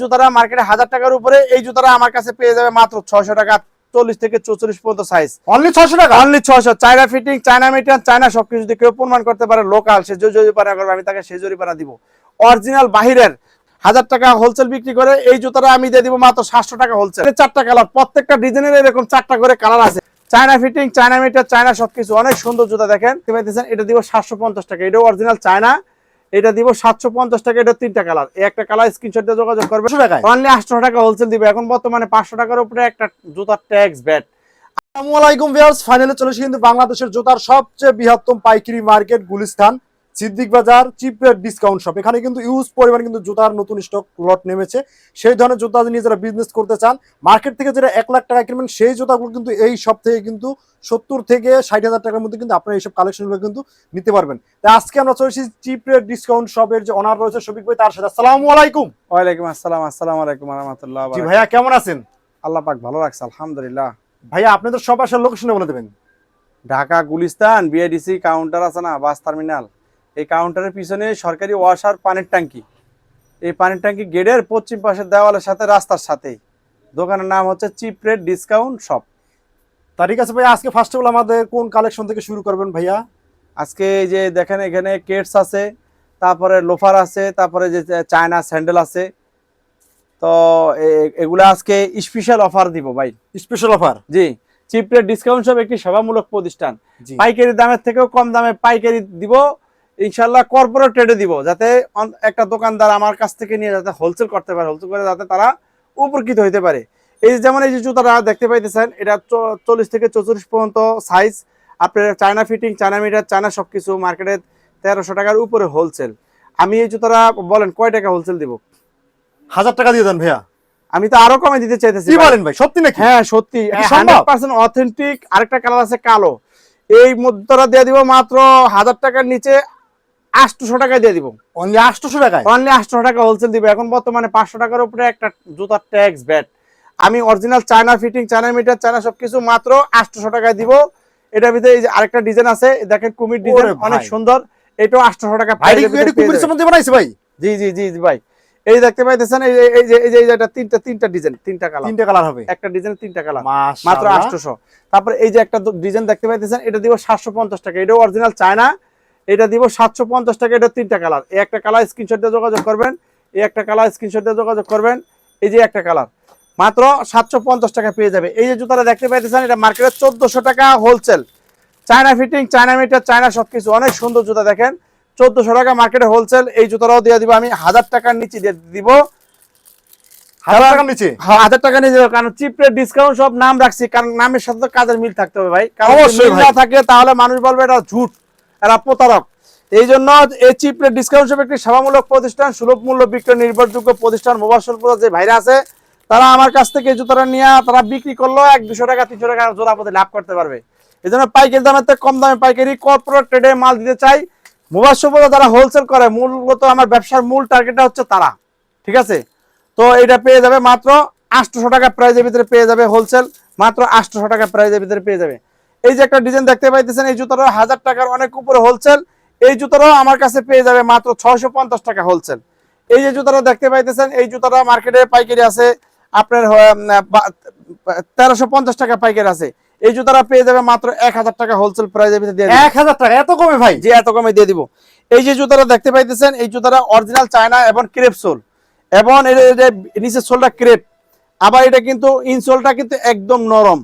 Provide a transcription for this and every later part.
জুতারা মার্কেটে হাজার টাকার উপরে এই জুতারা আমার কাছে পেয়ে যাবে মাত্র ছয়শো টাকা চল্লিশ থেকে চৌচল্লিশ পর্যন্ত সাইজ অনলি ছশো টাকা? অনলি ছয়শো। China fitting China meter China সবকিছু যদি কেউ প্রমাণ করতে পারে লোকাল সে জরিপানা করবে আমি তাকে সেই জরিপানা দিব। অরিজিনাল বাহিরের হাজার টাকা হোলসেল বিক্রি করে এই জুতাটা আমি দিয়ে দিব মাত্র সাতশো টাকা হোলসেল চারটা কালার প্রত্যেকটা ডিজাইনের এরকম চারটা করে কালার আছে। China fitting China meter China সবকিছু। অনেক সুন্দর জুতা দেখেন এটা দিব সাতশো পঞ্চাশ টাকা। এটা অরিজিনাল চায়না এটা দিব সাতশো পঞ্চাশ টাকা, এটা তিনটা কালার। একটা কালার স্ক্রিনশট দিয়ে যোগাযোগ করবে। টাকায়। অনলি আটশো টাকা হোলসেল দিবে। এখন বর্তমানে পাঁচশো টাকার উপরে একটা জুতার ট্যাক্স ব্যাট আসসালামু আলাইকুম ভিউয়ার্স ফাইনালে চলে এসেছি কিন্তু বাংলাদেশের জুতার সবচেয়ে বৃহত্তম পাইকারি মার্কেট গুলিস্তান সিদ্দিক বাজার চিপ রেট ডিসকাউন্ট শপ এখানে কিন্তু ইউজ পরিমাণ কিন্তু জুতার নতুন স্টক লট নেমেছে। সেই ধরনের জুতা নিয়ে যারা বিজনেস করতে চান মার্কেট থেকে যেটা এক লাখ টাকা কিনবেন সেই জুতাগুলো কিন্তু এই সব থেকে কিন্তু সত্তর থেকে ষাট হাজার টাকার মধ্যে কিন্তু আপনারা এইসব কালেকশনগুলো কিন্তু নিতে পারবেন। তাই আজকে আমরা চলে এসেছি চিপ রেট ডিসকাউন্ট শপের যে অনার রয়েছে শফিক ভাই তার সাথে। আসসালামু আলাইকুম। ওয়ালাইকুম আসসালাম আসসালামু আলাইকুম রহমতুল্লাহ ভাইয়া কেমন আছেন? আল্লাহ পাক ভালো রাখছে আলহামদুলিল্লাহ। ভাইয়া আপনাদের সব আসার লোকেশনে বলে দেবেন। ঢাকা গুলিস্তান বিআইডিসি কাউন্টার আছে না বাস টার্মিনাল এই কাউন্টারের পিছনে সরকারি ওয়াশার পানির ট্যাঙ্কি। এই পানির ট্যাঙ্কি গেটের পশ্চিম পাশের দেওয়ালের সাথে রাস্তার সাথেই। দোকানের নাম হচ্ছে চিপ রেট ডিসকাউন্ট শপ তারিখ আছে ভাইয়া আজকে ফার্স্ট অফ অল আমাদের কোন কালেকশন থেকে শুরু করবেন ভাইয়া? আজকে এই যে দেখেন এখানে কেটস আছে তারপরে লোফার আছে তারপরে যে চায়না স্যান্ডেল আছে। তো এগুলা আজকে স্পেশাল অফার দিব ভাই। Special offer G cheap rate discount shop একটি সেবামূলক প্রতিষ্ঠান। পাইকারি দামের থেকেও কম দামে পাইকারি দিব ইনশাল্লাহ কর্পোরেট রেটে দিব যাতে একটা দোকানদার আমার কাছ থেকে নিয়ে যাতে হোলসেল করতে পারে হোলসেল করে যাতে তারা উপকৃত হইতে পারে। এই যেমন এই যে জুতাটা দেখতে পাইতেছেন এটা চল্লিশ থেকে চৌচল্লিশ পর্যন্ত সাইজ আপনার China fitting China meter China সবকিছু মার্কেটে তেরোশো টাকার উপরে হোলসেল আমি এই জুতাটা বলেন কয় টাকা হোলসেল দিব? হাজার টাকা দিয়ে দেন ভাইয়া। আমি তো আরও কমে দিতে চাইতেছি কি বলেন ভাই সত্যি নাকি? হ্যাঁ সত্যি। কি সম্ভব? হান্ড্রেড পার্সেন্ট অথেন্টিক আরেকটা কালার আছে কালো। এই মুদ্রা দিয়ে দিব মাত্র হাজার টাকার নিচে আটশোশো টাকা দিয়ে দিব। অনলি আটশোশো টাকায়? অনলি আটশো টাকা হোলসেল দিব। এখন বর্তমানে পাঁচশো টাকার উপরে একটা জুতার ট্যাক্স ব্যাট আমি original China fitting China meter China সবকিছু মাত্র আটশোশো টাকায় দিব। এটার ভিতরে আরেকটা ডিজাইন আছে দেখেন কুমির ডিজাইন। অনেক সুন্দর। এটাও আটশোশো টাকা কুমির সম্বন্ধে বানাইছে ভাই। জি জি জি ভাই। এই দেখতে পাইতেছেন এই যে- এই যে এই যে এটা তিনটা তিনটা ডিজাইন তিনটা কালার তিনটে কালার হবে। একটা ডিজাইন তিনটা কালার মাত্র মাত্র আটশোশো তারপরে এই যে একটা ডিজাইন দেখতে পাইতেছেন এটা দিব সাতশো পঞ্চাশ টাকা। এটা অরিজিনাল চায়না এটা দিব সাতশো পঞ্চাশ টাকা এটা তিনটা কালার। এই একটা কালার স্ক্রিনশট দিয়ে যোগাযোগ করবেন এই একটা কালার স্ক্রিনশট দিয়ে যোগাযোগ করবেন এই যে একটা কালার। মাত্র সাতশো পঞ্চাশ টাকা পেয়ে যাবে। এই যে জুতাটা দেখতে পাইতেছেন এটা মার্কেটে চোদ্দশো টাকা wholesale China fitting China meter China সবকিছু অনেক সুন্দর জুতা দেখেন। চোদ্দশো টাকা মার্কেটে হোলসেল এই জুতাটাও দিয়ে দিব আমি হাজার টাকার নিচে দিয়ে দিব। হাজার টাকার নিচে? হাজার টাকা নিয়ে যাবে কারণ চিপ রেট ডিসকাউন্ট সব নাম রাখছি কারণ নামের সাথে তো কাজের মিল থাকতে হবে ভাই। কারণ মিল না থাকে তাহলে মানুষ বলবে এটা ঝুট। এরা প্রতারক এই জন্য এই চিপ রেট ডিসকাউন্ট সব একটি সেবামূলক প্রতিষ্ঠান, সুলভ মূল্য বিক্রয় নির্ভরযোগ্য প্রতিষ্ঠান মোবাসলপুর যে ভাইরা আছে, তারা আমার কাছ থেকে জুতোটা নিয়ে তারা বিক্রি করল এক দুশো টাকা, তিনশো টাকা জোড়া পথে লাভ করতে পারবে। এই জন্য পাইকারি দামের থেকে কম দামে পাইকারি কর্পোরেট ট্রেডে মাল দিতে চাই। মোবাসলপুর যারা হোলসেল করে, মূলত আমার ব্যবসার মূল টার্গেটটা হচ্ছে তারা। ঠিক আছে? তো এটা পেয়ে যাবে মাত্র আটশোশো টাকা প্রাইজের ভিতরে পেয়ে যাবে হোলসেল মাত্র আটশোশো টাকা প্রাইজের ভিতরে পেয়ে যাবে। এই যে একটা ডিজাইন দেখতে পাইতেছেন এই জুতোটা হাজার টাকার অনেক উপরে হোলসেল এই জুতোটাও আমার কাছে পেয়ে যাবে মাত্র ছয়শো পঞ্চাশ টাকা হোলসেল এই যে জুতোটা দেখতে পাইতেছেন এই জুতোটা মার্কেটে পাইকারি আছে আপনার তেরোশো পঞ্চাশ টাকা পাইকারি আছে। এই জুতোটা পেয়ে যাবে মাত্র এক হাজার টাকা হোলসেল প্রাইজের ভিতরে দিয়ে এক হাজার টাকা এত কমে ভাই? যে এত কমে দিয়ে দিব। এই যে জুতাটা দেখতে পাইতেছেন এই জুতাটা অরিজিনাল চায়না এবং ক্রেপ সোল এবং নিচের সোলটা ক্রেপ আবার এটা কিন্তু ইনসোলটা কিন্তু একদম নরম।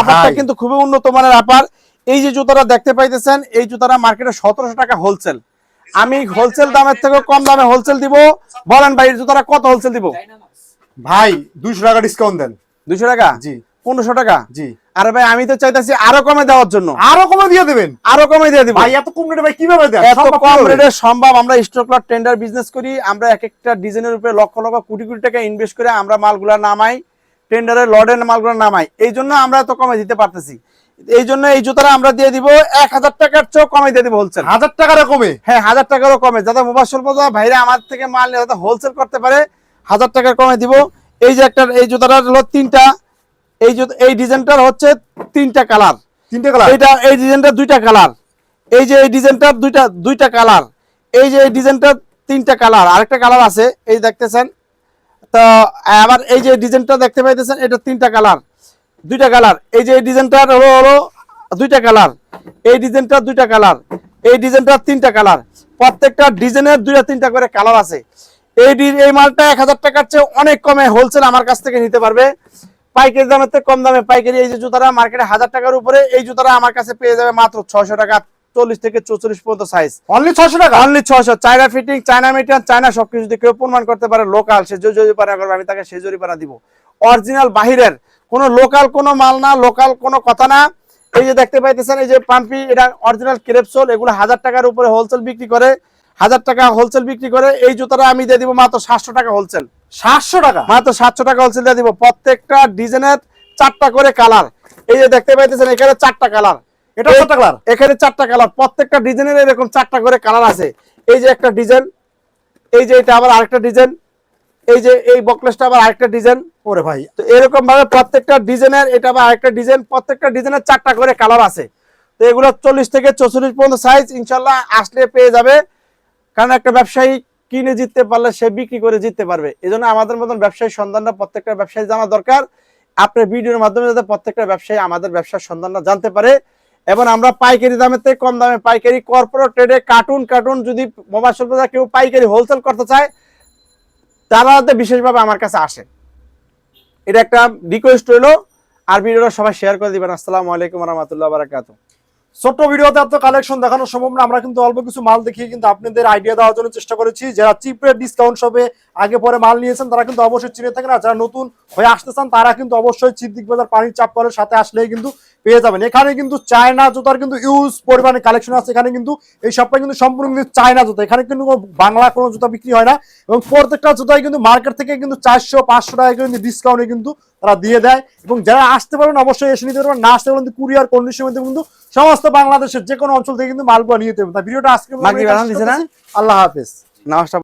আপারটা কিন্তু খুবই উন্নত মানের আপার। এই যে জুতাটা দেখতে পাইতেছেন এই জুতাটা মার্কেটে সতেরোশো টাকা হোলসেল আমি হোলসেল দামের থেকে কম দামে হোলসেল দিব। বলেন ভাই এই জুতাটা কত হোলসেল দিব? ভাই দুইশো টাকা ডিসকাউন্ট দেন। দুইশো টাকা? জি। পনেরোশো টাকা? জি। আরে ভাই আমি তো চাইতেছি আরও কমে দেওয়ার জন্য। আরও কমে দিয়ে দেবেন? আরও কমে দিয়ে দিব। ভাই এত কম রেটে ভাই কীভাবে দেন? এত কম রেটে সম্ভব আমরা স্টক লট টেন্ডার বিজনেস করি আমরা এক একটা ডিজাইনের উপরে লক্ষ লক্ষ কোটি কোটি টাকা ইনভেস্ট করে আমরা মালগুলা নামাই টেন্ডারের লডের মালগুলো নামাই। এই জন্য আমরা এত কমে দিতে পারতেছি। এই জন্য এই জুতাটা আমরা দিয়ে দিব এক হাজার টাকার চেয়েও কমে দিয়ে দিব হোলসেল হাজার টাকার কমে? হ্যাঁ হাজার টাকারও কমে। যাতে মোবাইল স্বল্প ভাইরা আমার থেকে মাল নিয়ে যাতে হোলসেল করতে পারে হাজার টাকার কমে দিব। এই যে একটা এই জুতাটার হলো তিনটা। এই জুতো এই ডিজাইনটার হচ্ছে তিনটা কালার। তিনটে কালার? এইটা এই ডিজাইনটা দুইটা কালার। এই যে এই ডিজাইনটার দুইটা দুইটা কালার। এই যে এই ডিজাইনটার তিনটা কালার। আরেকটা কালার আছে এই দেখতেছেন। তো আবার এই যে ডিজাইনটা দেখতে পাইতেছেন এটা তিনটা কালার। দুইটা কালার। এই যে এই ডিজাইনটার হলো হলো দুইটা কালার। এই ডিজাইনটার দুইটা কালার। এই ডিজাইনটার তিনটা কালার। প্রত্যেকটা ডিজাইনের দুইটা তিনটা করে কালার আছে। এই এই মালটা এক হাজার টাকার চেয়ে অনেক কমে হোলসেল আমার কাছ থেকে নিতে পারবে। পাইকারি দামের থেকে কম দামে পাইকারি। এই যে জুতাটা মার্কেটে হাজার টাকার উপরে এই জুতাটা আমার কাছে পেয়ে যাবে মাত্র ছয়শো টাকা চল্লিশ থেকে চৌচল্লিশ পর্যন্ত সাইজ অনলি ছশো টাকা? অনলি ছশো China fitting China meter China সবকিছু যদি কেউ প্রমাণ করতে পারে লোকাল সে জরিপানা করবে আমি তাকে সেই জরিপানা দিব। অরিজিনাল বাহিরের কোনো লোকাল কোনো মাল না লোকাল কোনো কথা না। এই যে দেখতে পাইতেছেন এই যে পাম্পি এটা অরিজিনাল ক্রেপসোল এগুলো হাজার টাকার উপরে হোলসেল বিক্রি করে হাজার টাকা হোলসেল বিক্রি করে এই জুতাটা আমি দিয়ে দিব মাত্র সাতশো টাকা হোলসেল সাতশো টাকা। মাত্র সাতশো টাকা হোলসেল দিয়ে দিব। প্রত্যেকটা ডিজাইনের চারটা করে কালার। এই যে দেখতে পাইতেছেন এখানে চারটা কালার। এটা কত কালার? এখানে চারটা কালার। প্রত্যেকটা ডিজাইনের এরকম চারটা করে কালার আছে। এই যে একটা ডিজাইন এই যে এটা আবার আরেকটা ডিজাইন এই যে এই বকলেসটা আবার আরেকটা ডিজাইন। ওরে ভাই। তো এরকম ভাবে প্রত্যেকটা ডিজাইনের এটা আবার আরেকটা ডিজাইন প্রত্যেকটা ডিজাইনের চারটা করে কালার আছে। তো এগুলো চল্লিশ থেকে চৌচল্লিশ পর্যন্ত সাইজ ইনশাল্লাহ আসলে পেয়ে যাবে। কারণ একটা ব্যবসায়ী কিনে জিততে পারলে সে বিক্রি করে জিততে পারবে। এই জন্য আমাদের মতন ব্যবসায়ী সন্ধানটা প্রত্যেকটা ব্যবসায়ী জানা দরকার। আপনার ভিডিওর মাধ্যমে যাতে প্রত্যেকটা ব্যবসায়ী আমাদের ব্যবসার সন্ধানটা জানতে পারে। এবং আমরা পাইকারি দামের থেকে কম দামে পাইকারি কর্পোরেট ট্রেডে কার্টুন কার্টুন যদি মোবাইল শপ কেউ পাইকারি হোলসেল করতে চায়, তারা যাতে বিশেষভাবে আমার কাছে আসে। এটা একটা রিকোয়েস্ট রইল। আর ভিডিওটা সবাই শেয়ার করে দিবেন। আসসালামু আলাইকুম রহমতুল্লাহ বারাকাতু ছোট্ট ভিডিওতে এত কালেকশন দেখানো সম্ভব না। আমরা কিন্তু অল্প কিছু মাল দেখিয়ে কিন্তু আপনাদের আইডিয়া দেওয়ার জন্য চেষ্টা করেছি। যারা চিপ রেট ডিসকাউন্ট শপে আগে পরে মাল নিয়েছেন, তারা কিন্তু অবশ্যই চিনে থাকেন। আর যারা নতুন হয়ে আসতে চান, তারা কিন্তু অবশ্যই চিদ্দিক বাজার পানির চাপ করার সাথে আসলেই কিন্তু পেয়ে যাবেন। এখানে কিন্তু চায়না জুতার কিন্তু ইউজ পরিমাণে কালেকশন আছে। এখানে কিন্তু এই শপটা কিন্তু সম্পূর্ণ কিন্তু চায়না জুতা। এখানে কিন্তু বাংলা কোনো জুতা বিক্রি হয় না এবং প্রত্যেকটা জুতাই কিন্তু মার্কেট থেকে কিন্তু চারশো পাঁচশো টাকা কিন্তু ডিসকাউন্টে কিন্তু তারা দিয়ে দেয়। এবং যারা আসতে পারবেন অবশ্যই এসে নিতে পারবেন। না আসতে পারবেন কুরিয়ার কন্ডিশনের মধ্যে কিন্তু সমস্ত বাংলাদেশের যে কোনো অঞ্চল থেকে কিন্তু মালগুলো নিয়ে যেতে হবে। ভিডিওটা আজকে? আল্লাহ হাফেজ। নমস্কার